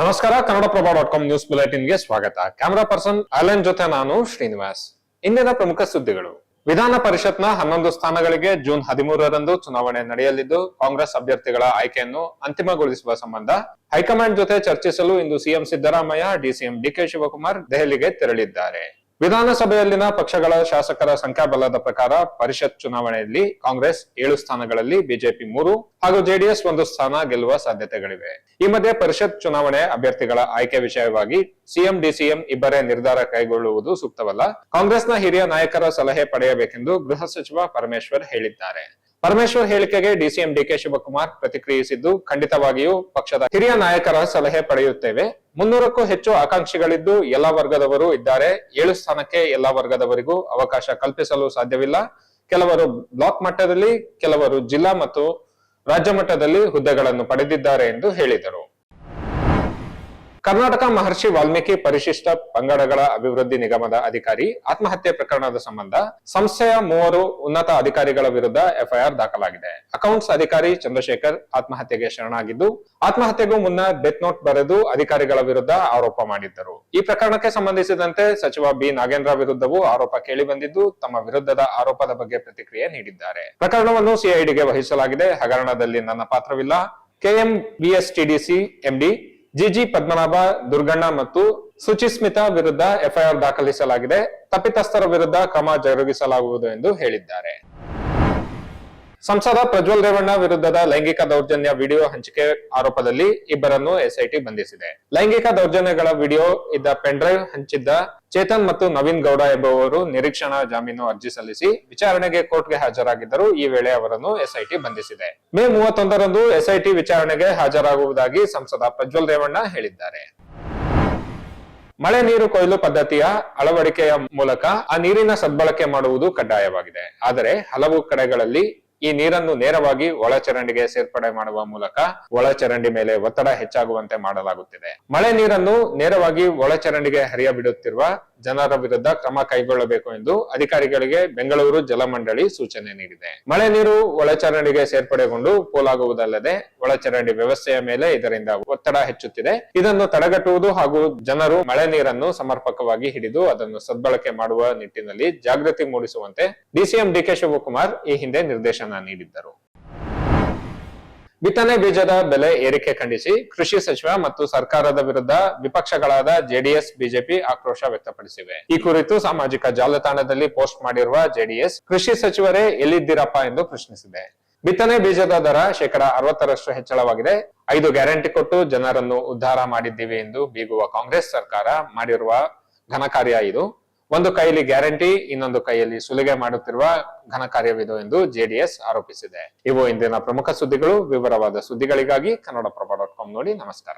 ನಮಸ್ಕಾರ, Kannadaprabha dot com news ಬುಲೆಟಿನ್ಗೆ ಸ್ವಾಗತ. ಕ್ಯಾಮರಾ ಪರ್ಸನ್ ಅಲೆನ್ ಜೊತೆ ನಾನು ಶ್ರೀನಿವಾಸ್. ಇಂದಿನ ಪ್ರಮುಖ ಸುದ್ದಿಗಳು. ವಿಧಾನ ಪರಿಷತ್ನ ಹನ್ನೊಂದು ಸ್ಥಾನಗಳಿಗೆ ಜೂನ್ ಹದಿಮೂರರಂದು ಚುನಾವಣೆ ನಡೆಯಲಿದ್ದು, ಕಾಂಗ್ರೆಸ್ ಅಭ್ಯರ್ಥಿಗಳ ಆಯ್ಕೆಯನ್ನು ಅಂತಿಮಗೊಳಿಸುವ ಸಂಬಂಧ ಹೈಕಮಾಂಡ್ ಜೊತೆ ಚರ್ಚಿಸಲು ಇಂದು CM Siddaramaiah, DCM DK Shivakumar ದೆಹಲಿಗೆ ತೆರಳಿದ್ದಾರೆ. ವಿಧಾನಸಭೆಯಲ್ಲಿನ ಪಕ್ಷಗಳ ಶಾಸಕರ ಸಂಖ್ಯಾಬಲದ ಪ್ರಕಾರ ಪರಿಷತ್ ಚುನಾವಣೆಯಲ್ಲಿ ಕಾಂಗ್ರೆಸ್ ಏಳು ಸ್ಥಾನಗಳಲ್ಲಿ ಬಿಜೆಪಿ ಮೂರು ಹಾಗೂ ಜೆಡಿಎಸ್ ಒಂದು ಸ್ಥಾನ ಗೆಲ್ಲುವ ಸಾಧ್ಯತೆಗಳಿವೆ. ಈ ಮಧ್ಯೆ ಪರಿಷತ್ ಚುನಾವಣೆ ಅಭ್ಯರ್ಥಿಗಳ ಆಯ್ಕೆ ವಿಷಯವಾಗಿ ಸಿಎಂ, ಡಿಸಿಎಂ ಇಬ್ಬರೇ ನಿರ್ಧಾರ ಕೈಗೊಳ್ಳುವುದು ಸೂಕ್ತವಲ್ಲ. ಕಾಂಗ್ರೆಸ್ನ ಹಿರಿಯ ನಾಯಕರ ಸಲಹೆ ಪಡೆಯಬೇಕೆಂದು ಗೃಹ ಸಚಿವ ಪರಮೇಶ್ವರ್ ಹೇಳಿದ್ದಾರೆ. ಪರಮೇಶ್ವರ್ ಹೇಳಿಕೆಗೆ ಡಿಸಿಎಂ ಡಿಕೆ ಶಿವಕುಮಾರ್ ಪ್ರತಿಕ್ರಿಯಿಸಿದ್ದು ಖಂಡಿತವಾಗಿಯೂ ಪಕ್ಷದ ಹಿರಿಯ ನಾಯಕರ ಸಲಹೆ ಪಡೆಯುತ್ತೇವೆ. ಮುನ್ನೂರಕ್ಕೂ ಹೆಚ್ಚು ಆಕಾಂಕ್ಷಿಗಳಿದ್ದು ಎಲ್ಲಾ ವರ್ಗದವರು ಇದ್ದಾರೆ. ಏಳು ಸ್ಥಾನಕ್ಕೆ ಎಲ್ಲಾ ವರ್ಗದವರಿಗೂ ಅವಕಾಶ ಕಲ್ಪಿಸಲು ಸಾಧ್ಯವಿಲ್ಲ. ಕೆಲವರು ಬ್ಲಾಕ್ ಮಟ್ಟದಲ್ಲಿ, ಕೆಲವರು ಜಿಲ್ಲಾ ಮತ್ತು ರಾಜ್ಯ ಮಟ್ಟದಲ್ಲಿ ಹುದ್ದೆಗಳನ್ನು ಪಡೆದಿದ್ದಾರೆ ಎಂದು ಹೇಳಿದರು. ಕರ್ನಾಟಕ ಮಹರ್ಷಿ ವಾಲ್ಮೀಕಿ ಪರಿಶಿಷ್ಟ ಪಂಗಡಗಳ ಅಭಿವೃದ್ಧಿ ನಿಗಮದ ಅಧಿಕಾರಿ, ಆತ್ಮಹತ್ಯೆ ಪ್ರಕರಣದ ಸಂಬಂಧ ಸಂಸ್ಥೆಯ ಮೂವರು ಉನ್ನತ ಅಧಿಕಾರಿಗಳ ವಿರುದ್ಧ ಎಫ್ಐಆರ್ ದಾಖಲಾಗಿದೆ. ಅಕೌಂಟ್ಸ್ ಅಧಿಕಾರಿ ಚಂದ್ರಶೇಖರ್ ಆತ್ಮಹತ್ಯೆಗೆ ಶರಣಾಗಿದ್ದು, ಆತ್ಮಹತ್ಯೆಗೂ ಮುನ್ನ ಡೆತ್ ನೋಟ್ ಬರೆದು ಅಧಿಕಾರಿಗಳ ವಿರುದ್ಧ ಆರೋಪ ಮಾಡಿದ್ದರು. ಈ ಪ್ರಕರಣಕ್ಕೆ ಸಂಬಂಧಿಸಿದಂತೆ ಸಚಿವ ಬಿ. ನಾಗೇಂದ್ರ ವಿರುದ್ಧವೂ ಆರೋಪ ಕೇಳಿಬಂದಿದ್ದು ತಮ್ಮ ವಿರುದ್ಧದ ಆರೋಪದ ಬಗ್ಗೆ ಪ್ರತಿಕ್ರಿಯೆ ನೀಡಿದ್ದಾರೆ. ಪ್ರಕರಣವನ್ನು ಸಿಐಡಿಗೆ ವಹಿಸಲಾಗಿದೆ. ಹಗರಣದಲ್ಲಿ ನನ್ನ ಪಾತ್ರವಿಲ್ಲ. KM BSTDC MD GG Padmanabha Durganna ಮತ್ತು ಸುಚಿಸ್ಮಿತಾ ವಿರುದ್ಧ ಎಫ್ಐಆರ್ ದಾಖಲಿಸಲಾಗಿದೆ. ತಪ್ಪಿತಸ್ಥರ ವಿರುದ್ಧ ಕ್ರಮ ಜರುಗಿಸಲಾಗುವುದು ಎಂದು ಹೇಳಿದ್ದಾರೆ. ಸಂಸದ ಪ್ರಜ್ವಲ್ ರೇವಣ್ಣ ವಿರುದ್ಧದ ಲೈಂಗಿಕ ದೌರ್ಜನ್ಯ ವಿಡಿಯೋ ಹಂಚಿಕೆ ಆರೋಪದಲ್ಲಿ ಇಬ್ಬರನ್ನು ಎಸ್ಐಟಿ ಬಂಧಿಸಿದೆ. ಲೈಂಗಿಕ ದೌರ್ಜನ್ಯಗಳ ವಿಡಿಯೋ ಇದ್ದ ಪೆನ್ಡ್ರೈವ್ ಹಂಚಿದ್ದ ಚೇತನ್ ಮತ್ತು ನವೀನ್ ಗೌಡ ಎಂಬುವವರು ನಿರೀಕ್ಷಣಾ ಜಾಮೀನು ಅರ್ಜಿ ಸಲ್ಲಿಸಿ ವಿಚಾರಣೆಗೆ ಕೋರ್ಟ್ಗೆ ಹಾಜರಾಗಿದ್ದರು. ಈ ವೇಳೆ ಅವರನ್ನು ಎಸ್ಐಟಿ ಬಂಧಿಸಿದೆ. ಮೇ ಮೂವತ್ತೊಂದರಂದು ಎಸ್ಐಟಿ ವಿಚಾರಣೆಗೆ ಹಾಜರಾಗುವುದಾಗಿ ಸಂಸದ ಪ್ರಜ್ವಲ್ ರೇವಣ್ಣ ಹೇಳಿದ್ದಾರೆ. ಮಳೆ ನೀರು ಕೊಯ್ಲು ಪದ್ಧತಿಯ ಅಳವಡಿಕೆಯ ಮೂಲಕ ಆ ನೀರಿನ ಸದ್ಬಳಕೆ ಮಾಡುವುದು ಕಡ್ಡಾಯವಾಗಿದೆ. ಆದರೆ ಹಲವು ಕಡೆಗಳಲ್ಲಿ ಈ ನೀರನ್ನು ನೇರವಾಗಿ ಒಳಚರಂಡಿಗೆ ಸೇರ್ಪಡೆ ಮಾಡುವ ಮೂಲಕ ಒಳಚರಂಡಿ ಮೇಲೆ ಒತ್ತಡ ಹೆಚ್ಚಾಗುವಂತೆ ಮಾಡಲಾಗುತ್ತಿದೆ. ಮಳೆ ನೀರನ್ನು ನೇರವಾಗಿ ಒಳಚರಂಡಿಗೆ ಹರಿಯ ಬಿಡುತ್ತಿರುವ ಜನರ ವಿರುದ್ಧ ಕ್ರಮ ಕೈಗೊಳ್ಳಬೇಕು ಎಂದು ಅಧಿಕಾರಿಗಳಿಗೆ ಬೆಂಗಳೂರು ಜಲಮಂಡಳಿ ಸೂಚನೆ ನೀಡಿದೆ. ಮಳೆ ನೀರು ಒಳಚರಂಡಿಗೆ ಸೇರ್ಪಡೆಗೊಂಡು ಪೋಲಾಗುವುದಲ್ಲದೆ ಒಳಚರಂಡಿ ವ್ಯವಸ್ಥೆಯ ಮೇಲೆ ಇದರಿಂದ ಒತ್ತಡ ಹೆಚ್ಚುತ್ತಿದೆ. ಇದನ್ನು ತಡೆಗಟ್ಟುವುದು ಹಾಗೂ ಜನರು ಮಳೆ ನೀರನ್ನು ಸಮರ್ಪಕವಾಗಿ ಹಿಡಿದು ಅದನ್ನು ಸದ್ಬಳಕೆ ಮಾಡುವ ನಿಟ್ಟಿನಲ್ಲಿ ಜಾಗೃತಿ ಮೂಡಿಸುವಂತೆ ಡಿಸಿಎಂ ಡಿಕೆ ಶಿವಕುಮಾರ್ ಈ ಹಿಂದೆ ನಿರ್ದೇಶನ ನೀಡಿದ್ದರು. ಬಿತ್ತನೆ ಬೀಜದ ಬೆಲೆ ಏರಿಕೆ ಖಂಡಿಸಿ ಕೃಷಿ ಸಚಿವ ಮತ್ತು ಸರ್ಕಾರದ ವಿರುದ್ಧ ವಿಪಕ್ಷಗಳಾದ ಜೆಡಿಎಸ್, ಬಿಜೆಪಿ ಆಕ್ರೋಶ ವ್ಯಕ್ತಪಡಿಸಿವೆ. ಈ ಕುರಿತು ಸಾಮಾಜಿಕ ಜಾಲತಾಣದಲ್ಲಿ ಪೋಸ್ಟ್ ಮಾಡಿರುವ ಜೆಡಿಎಸ್ ಕೃಷಿ ಸಚಿವರೇ ಎಲ್ಲಿದ್ದೀರಪ್ಪ ಎಂದು ಪ್ರಶ್ನಿಸಿದೆ. ಬಿತ್ತನೆ ಬೀಜದ ದರ ಶೇಕಡ ಅರವತ್ತರಷ್ಟು ಹೆಚ್ಚಳವಾಗಿದೆ. ಐದು ಗ್ಯಾರಂಟಿ ಕೊಟ್ಟು ಜನರನ್ನು ಉದ್ಧಾರ ಮಾಡಿದ್ದೀವಿ ಎಂದು ಬೀಗುವ ಕಾಂಗ್ರೆಸ್ ಸರ್ಕಾರ ಮಾಡಿರುವ ಘನ ಕಾರ್ಯ ಇದು. ಒಂದು ಕೈಯಲ್ಲಿ ಗ್ಯಾರಂಟಿ, ಇನ್ನೊಂದು ಕೈಯಲ್ಲಿ ಸುಲಿಗೆ ಮಾಡುತ್ತಿರುವ ಘನ ಕಾರ್ಯವಿದು ಎಂದು ಜೆಡಿಎಸ್ ಆರೋಪಿಸಿದೆ. ಇವು ಇಂದಿನ ಪ್ರಮುಖ ಸುದ್ದಿಗಳು. ವಿವರವಾದ ಸುದ್ದಿಗಳಿಗಾಗಿ ಕನ್ನಡಪ್ರಭ ಡಾಟ್ ಕಾಮ್ ನೋಡಿ ನಮಸ್ಕಾರ.